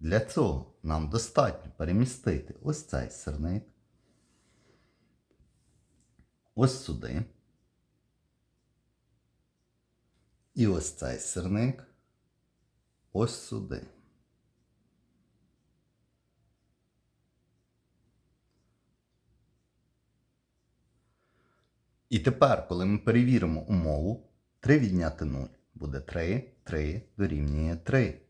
Для цього нам достатньо перемістити ось цей сирник, ось сюди. І ось цей сирник ось сюди. І тепер, коли ми перевіримо умову, 3 відняти 0 буде 3, 3 дорівнює 3.